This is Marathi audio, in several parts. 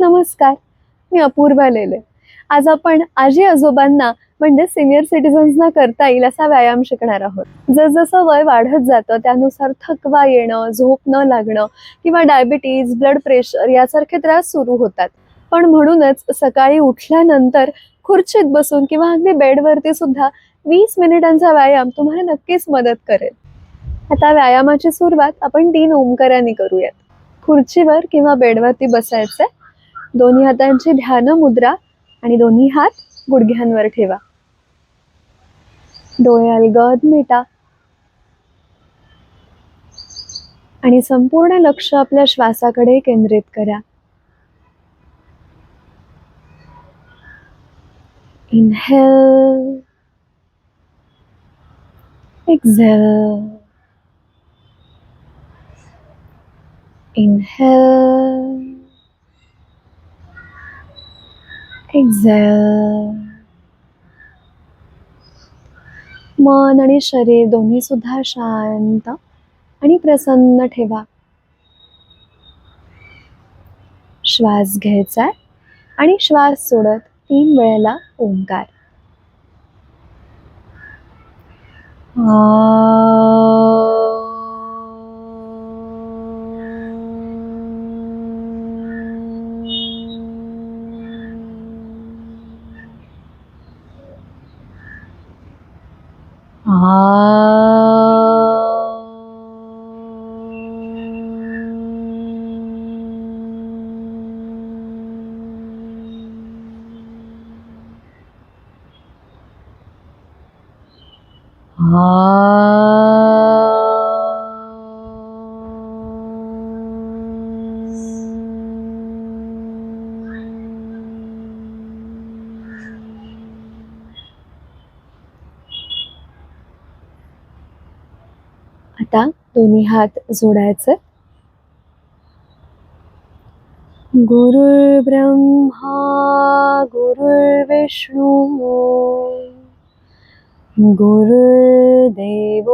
नमस्कार मी अपूर्वा लेले. आज आपण आजी आजोबांना म्हणजे सिनियर सिटीजन्सना करता येईल असा व्यायाम शिकणार आहोत. जसजसं वय वाढत जातं त्यानुसार थकवा येणं झोप न लागणं किंवा डायबिटीज ब्लड प्रेशर यासारखे त्रास सुरू होतात. पण म्हणूनच सकाळी उठल्यानंतर खुर्चीत बसून किंवा अगदी बेडवरती सुद्धा वीस मिनिटांचा व्यायाम तुम्हाला नक्कीच मदत करेल. आता व्यायामाची सुरुवात आपण तीन ओंकारांनी करूयात. खुर्चीवर किंवा बेडवरती बसायचं दोन्ही हातांची ध्यान मुद्रा आणि दोन्ही हात गुडघ्यांवर ठेवा. डोळे अलगद मिटा. आणि संपूर्ण लक्ष आपल्या श्वासाकडे केंद्रित करा. Inhale exhale Inhale. Exhale. मन आणि शरीर दोन्ही सुद्धा शांत आणि प्रसन्न ठेवा श्वास घ्यायचा आणि श्वास सोडत तीन वेळेला ओंकार आता दोन्ही हात जोडायचं. गुरुर्ब्रह्मा गुरुर्विष्णू गुरुर्देवो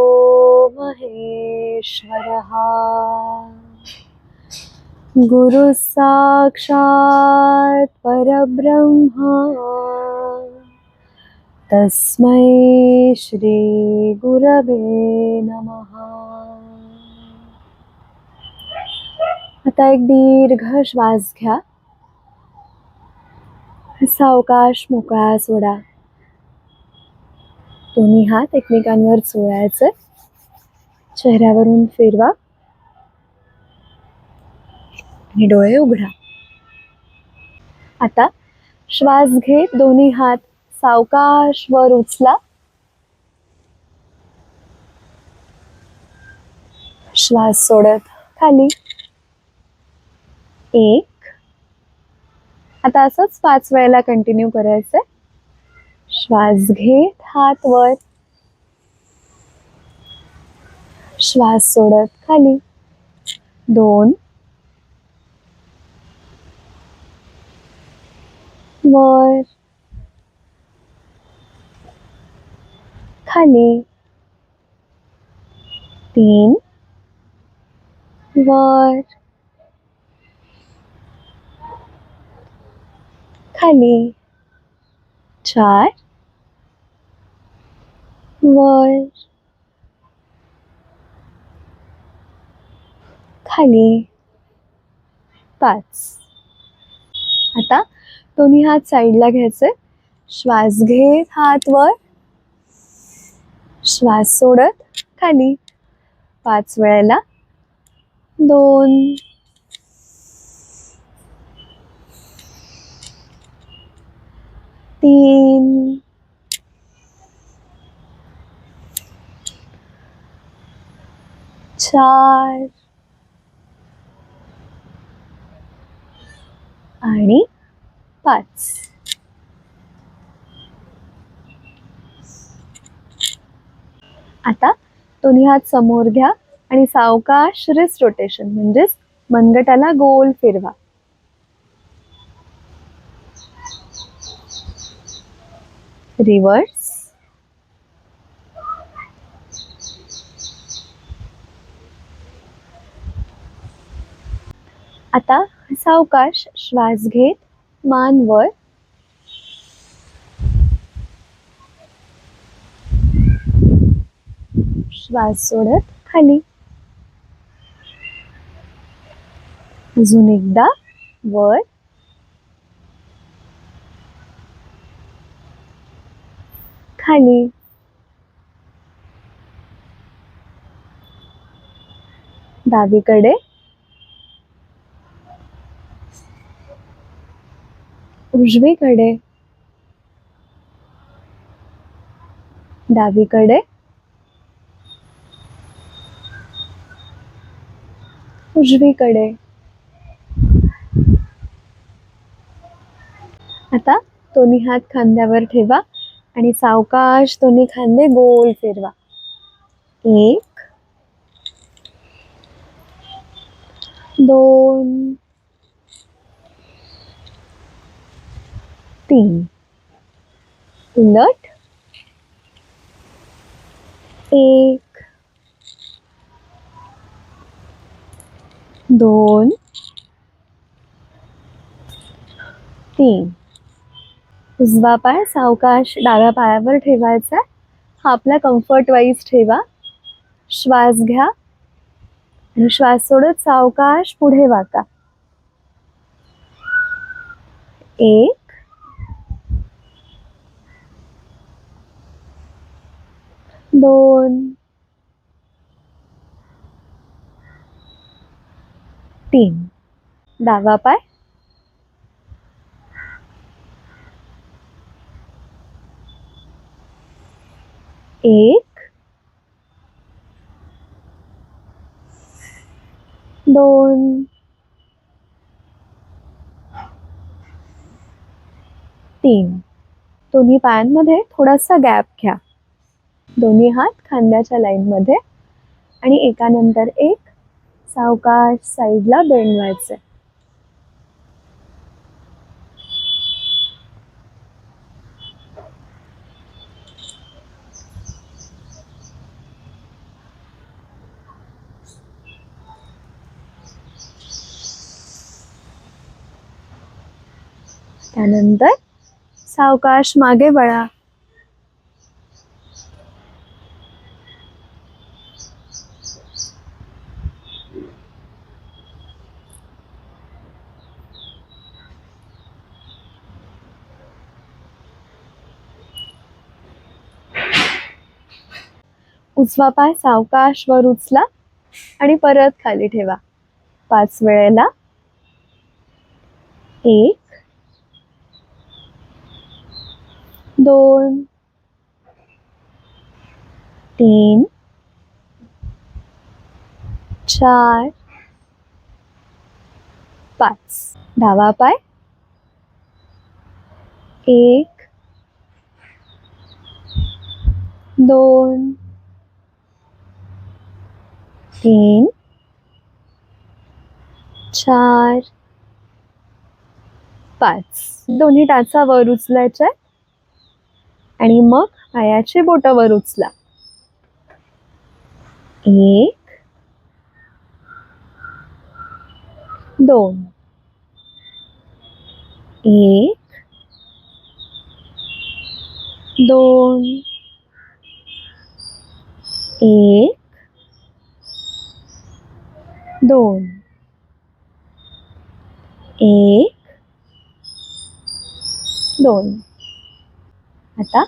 महेश्वरः। गुरु साक्षात् परब्रह्मा। तस्मै श्री गुरवे नमः। आता एक दीर्घ श्वास घ्या. सावकाश मोकळा सोडा. दोन्ही हात एकमेकांवर चोळायचे चेहऱ्यावरून फिरवा. आणि डोळे उघडा. आता श्वास घेत दोन्ही हात सावकाश वर उचला. श्वास सोडत खाली. एक. आता असंच पाच वेळेला कंटिन्यू करायचंय. श्वास घेत हात वर. श्वास सोडत खाली. दोन. वर. खाली. तीन. वर. खाली. चार. वर. खाली पाच. आता दोन्ही हात साईडला घ्यायचे. श्वास घेत हात वर. श्वास सोडत खाली पाच वेळेला. दोन. तीन. चार. आणि पाच. आता दोन्ही हात समोर घ्या आणि सावकाश रिस्ट रोटेशन म्हणजेच मनगटाला गोल फिरवा. रिवर्स आता सावकाश श्वास घेत मान वर. श्वास सोडत खाली. अजून एकदा वर. खाली. डावीकडे उजवीकडे डावीकडे उजवीकडे. आता दोन्ही हात खांद्यावर ठेवा आणि सावकाश दोन्ही खांदे गोल फिरवा. एक दोन तीन उलट एक. दोन. तीन. उजवा पाय सावकाश डाव्या पायावर ठेवायचा. हा आपला कम्फर्ट वाईज ठेवा. श्वास घ्या. आणि श्वास सोडत सावकाश पुढे वाका. एक. दोन. तीन. डावा पाय. एक. दोन. तीन. दोन्ही पायांमध्ये थोडासा गॅप घ्या. दोन्ही हात खांद्याच्या लाईनमध्ये आणि एकानंतर एक सावकाश साईडला बेंड व्हायचे त्यानंतर सावकाश मागे वळा. उजवा पाय सावकाश वर उचला आणि परत खाली ठेवा. पाच वेळेला. एक. दोन. तीन. चार. पाच. डावा पाय. एक. दोन. तीन चार पाच. दोन्ही टाचा वर उचलायच्या आणि मग पायाचे बोट वर उचला. एक दोन. एक दोन. एक दोन. एक. दोन. आता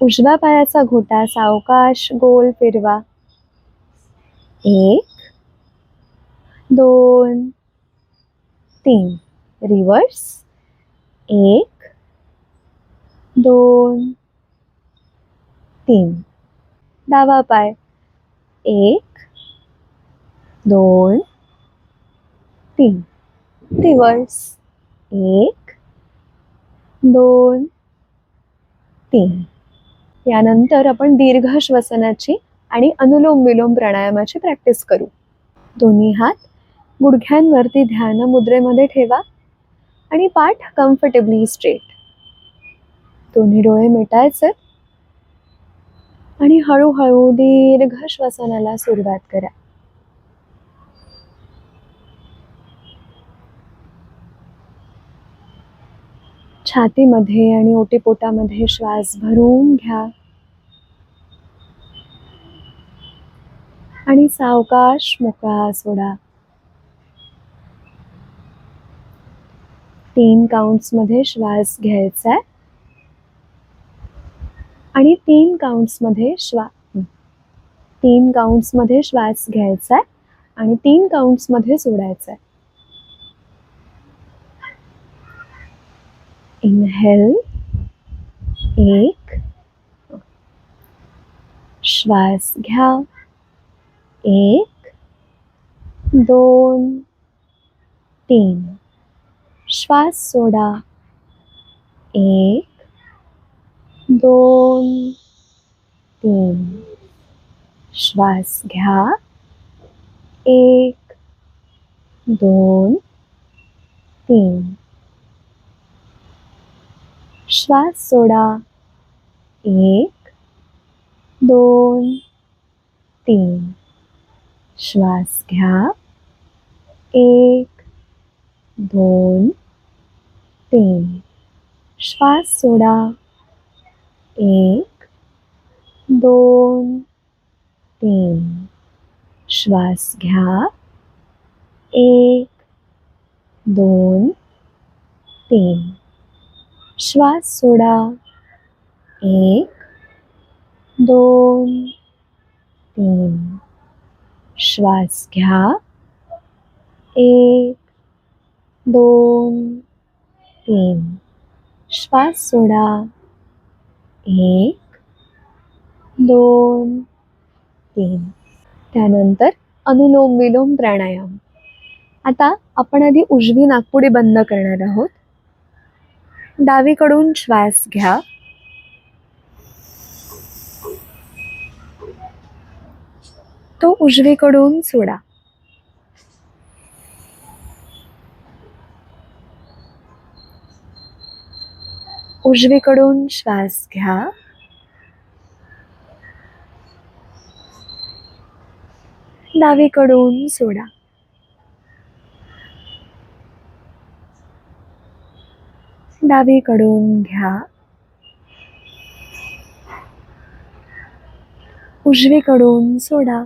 उजव्या पायाचा घोटा सावकाश गोल फिरवा. एक. दोन. तीन. रिवर्स एक. दोन. तीन. डावा पाय. एक. दोन तीन. रिवर्स एक दोन तीन. यानंतर आपण दीर्घ श्वसनाची आणि अनुलोम विलोम प्राणायामाची प्रॅक्टिस करू. दोन्ही हात गुडघ्यांवरती ध्यान मुद्रेमध्ये ठेवा आणि पाठ कम्फर्टेबली स्ट्रेट दोन्ही डोळे मिटायचे आणि हळूहळू दीर्घ श्वसनाला सुरुवात करा. छातीमध्ये आणि ओटीपोटामध्ये श्वास भरून घ्या. आणि सावकाश मोकळा सोडा. तीन काउंट्समध्ये श्वास घ्यायचा आहे आणि तीन काउंट्समध्ये श्वा तीन काउंट्समध्ये श्वास घ्यायचा आहे आणि तीन काउंट्समध्ये सोडायचा आहे इनहेल, एक, श्वास घ्या, एक, दोन, तीन, श्वास सोडा, एक, दोन, तीन, श्वास घ्या, एक, दोन, तीन श्वास सोडा। एक, दोन, तीन। श्वास घ्या। एक, दोन, तीन। श्वास सोडा। एक, दोन, तीन। श्वास घ्या। एक, दोन, तीन। श्वास सोडा. एक दोन तीन. श्वास घ्या. एक दोन तीन. श्वास सोडा. एक दोन तीन. त्यानंतर अनुलोम विलोम प्राणायाम. आता आपण आधी उजवी नागपुडी बंद करणार आहोत. डावीकडून श्वास घ्या. तो उजवीकडून सोडा. उजवीकडून श्वास घ्या. डावीकडून सोडा. डावीकडून घ्या. उजवीकडून सोडा.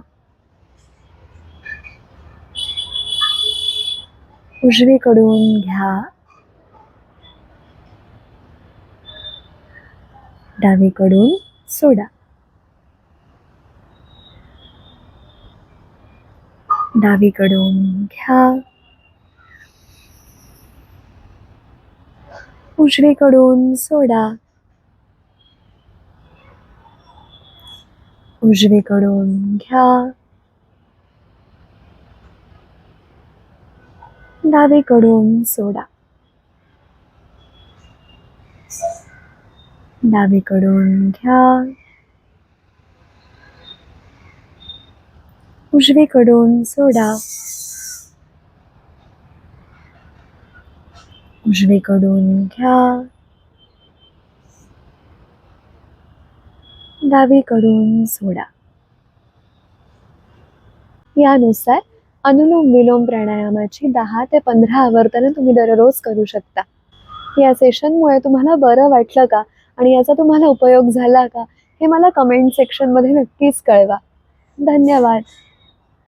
उजवीकडून घ्या. डावीकडून सोडा. डावीकडून घ्या. उजवीकडून सोडा. उजवीकडून घ्या. डावीकडून सोडा. डावीकडून घ्या. उजवीकडून सोडा. उजवीकडून घ्या. डावीकडून सोडा. यानुसार अनुलोम विलोम प्राणायामाची दहा ते पंधरा आवर्तनं तुम्ही दररोज करू शकता. या सेशनमुळे तुम्हाला बरं वाटलं का? आणि याचा तुम्हाला उपयोग झाला का? हे मला कमेंट सेक्शनमध्ये नक्कीच कळवा. धन्यवाद.